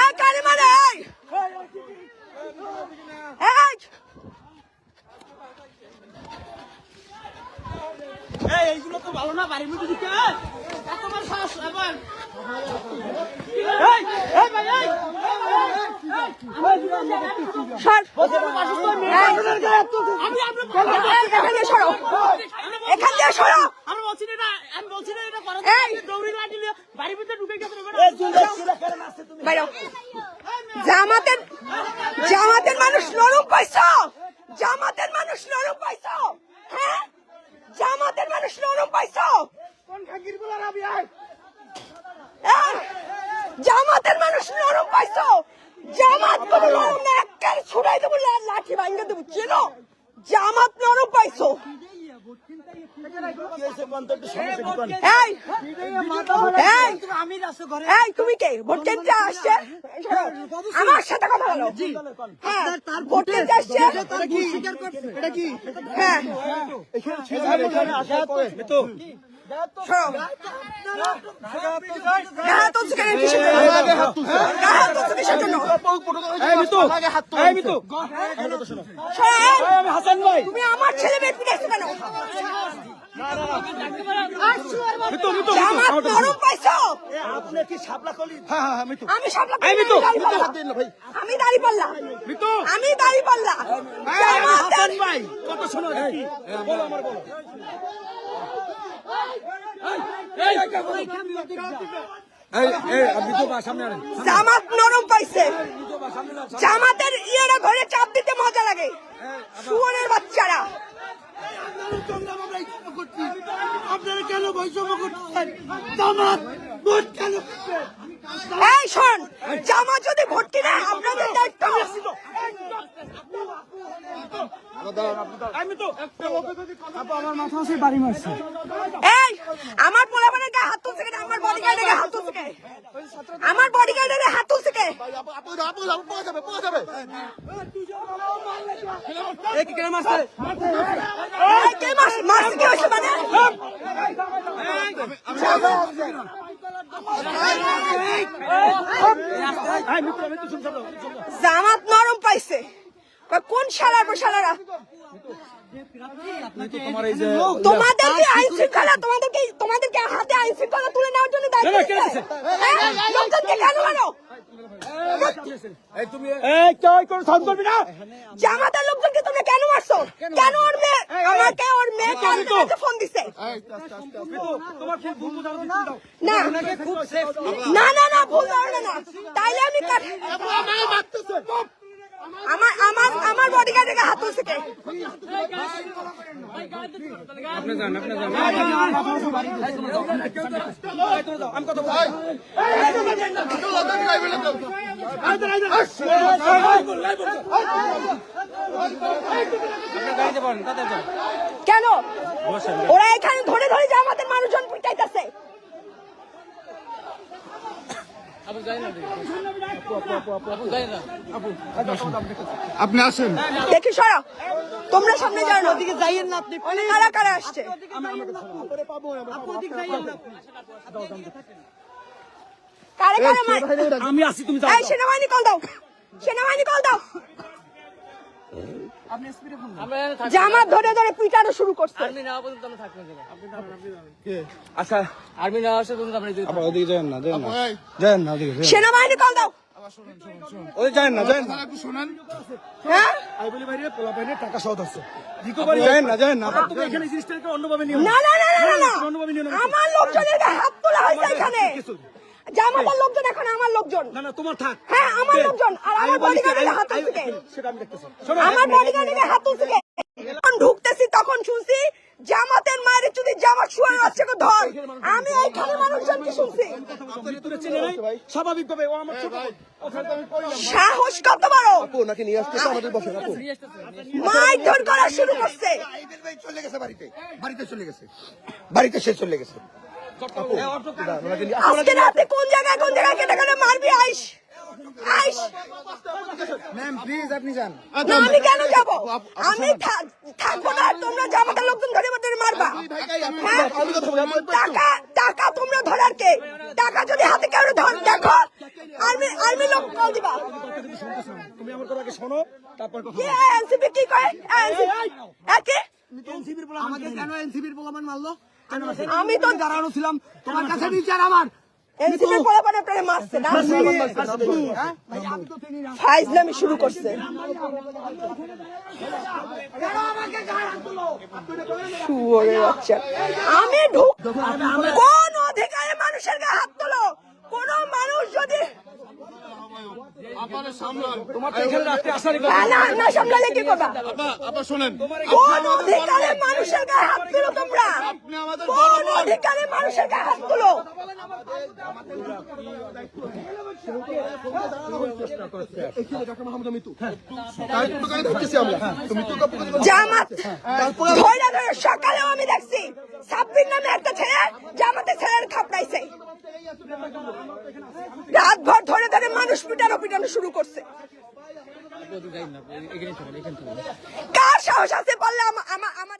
এই কারে মারে এই এই এই এইগুলো তো ভালো না বাড়ির মধ্যে দিতে এতবার সাহস আবার এই এই ভাই এই, এখান থেকে সরো এখান থেকে সরো আমি বলছি না এটা- আমি বলছি না এটা করা এই! দৌড়ি না দিলে বাড়ির ভিতরে ঢুকে গেছে বাইরো জামাতের জামাতের মানুষ নরম পাইছো! জামাতের মানুষ নরম পাইছো! হ্যাঁ? জামাতের মানুষ নরম পাইছো? জামাতের মানুষ নরম পাইছো! জামাত কোনো নরম না একবার ছুড়াই দেবো লাঠি ভাঙ্গে দেবো। চেনো? জামাত নরম পাইছো! এই! এই! আমি রাস্তা ঘরে এই তুমি কে? ভোট কেন্দ্রে আসছে? আমার সাথে কথা বলো। হ্যাঁ ভোট কেন্দ্রে আসছে? হ্যাঁ। হাসান ভাই তুমি আমার ছেলে মেয়ে পিটাইছো কেন আমি দাড়ি পাল্লা আমি দাড়ি পাল্লা কত শোনো বলো আমার বলো এই এই এই আপনি তো সামনে আনেন জামাত জামাতের ইয়েরা ঘরে চাপ দিতে মজা লাগে। শুয়োরের বাচ্চারা। আপনারা কেন বৈষম্য করছেন জামাত ভোট কেন এই শোন জামা যদি ভর্তি না আপনাদের দায়িত্ব। আমি তো আমার মাথা আছে বাড়ি মারছে। এই আমার পোলাপানের গায়ে হাত তুলছে কেন? আমার বডিগার্ডের গায়ে হাত তুলছে আমার বডিগার্ডের গায়ে হাত তুলছে কে কেন মারছে? এই কে মাস মাস কি হয়েছে মানে? জামাত নরম পাইছে কোন শালার পর শালারা তোমাদেরকে আইন শৃঙ্খলা তোমাদেরকে তোমাদেরকে হাতে আইন শৃঙ্খলা তুলে নেওয়ার জন্য দায়িত্ব? হ্যাঁ? লোকজনকে কেন মারো এই তুমি কোন সাউন্ড করবি না জামাতের লোকজনকে তোমরা কেন মারছো কেন ওর মেয়ে আমাকে ওর মেয়ে কালকে ফোন দিছে মিতু তোমার খুব ভুল বুঝানো তুমি দাও না না না না ভুল ধারণা না তাইলে আমি কাট- আমার আমার আমার বডিগার্ডের হাত তুলছে কে? আপনি যান আপনি যান। আমি কথা বলছি কেন? ওরা এখানে ধরে ধরে যে আমাদের মানুষজন পিটাইতেছে। আপনি আসেন। দেখি সরা। তোমরা সামনে যাও না। ওদিকে যাইয়েন না আপনি অনেক কারা কারা আসছে? কারা কারা মার আমি আসি তুমি যাও। এই সেনাবাহিনী কল দাও। সেনাবাহিনী কল দাও। জামাত ধরে ধরে পিটানো শুরু করছে। আচ্ছা। আর্মি না আসে পর্যন্ত আপনি আপনার ওদিকে যান না যান না। যান না ওদিকে সেনাবাহিনী কল দাও। ওদিকে যান না যান শুনেন। হ্যাঁ? আই বলি বাইরে পোলা বাইরে টাকা সহ আছে রিকভারি যান না যান না। আপনার এখানে জিনিসটাকে অন্যভাবে নিও না না না না না না। অন্যভাবে নিও না আমার লোকজনের গায়ে হাত তোলা হয়েছে এখানে জামাতের লোকজন এখন আমার লোকজন না না তোমার থাক হ্যাঁ আমার লোকজন আর আমার বডিগার্ডের হাত আই- তুলছে কে? সেটা আমি দেখতেছি শোনো আমার বডিগার্ডের হাত তুলছে কে? যখন ঢুকতেছি তখন শুনছি জামাতের মায়ের যদি শুয়ে আছে ধর আমি এইখানে মানুষজনকে শুনছি স্বাভাবিকভাবে ও আমার ছোট। সাহস কত বড় ওনাকে নিয়ে আসতেছে আমাদের বসে মারধর করা শুরু করছে চলে গেছে বাড়িতে বাড়িতে চলে গেছে বাড়িতে সে চলে গেছে আজকে রাতে কোন জায়গায় কোন জায়গায় কেটে কেটে মারবি? আইস। আইস। ম্যাম প্লিজ আপনি যান। না আমি কেন যাব? আমি থাকব না তোমরা জামাতের লোকজন ধরে ধরে মারবা। হ্যাঁ? টাকা টাকা তোমরা ধরার কে? টাকা যদি হাতে কেউ ধর দেখো। আর্মি আর্মি লোক কল দিবা। তুমি আমার কথা শোনো তারপর কথা কি এনসিপি কি করে এনসিপি একে আমাকে কেন এনসিবির পোলাপান মারলো? কেন আমি তো দাঁড়ানো ছিলাম তোমার কাছে বিচার আমার হ্যাঁ? ফাইজলামি শুরু করছে আমি ঢুক কোন অধিকারে মানুষের গায়ে হাত তোলো কোন মানুষ যদি তোমার তো এখানে রাত্রে আসারই না, না না সামলালে কি করবা? কোন অধিকারে মানুষের গায়ে হাত তুলো তোমরা? কোন অধিকারে মানুষের গায়ে হাত তুলো? জামাত ধরে ধরে সকালেও আমি দেখছি সাব্বির নামে একটা ছেলে জামাতে ছেলের খাপড়াইছে। রাত ভর ধরে ধরে মানুষ পিটানো পিটানো শুরু করছে। কার সাহস আছে বললে আমা- আমা- আমার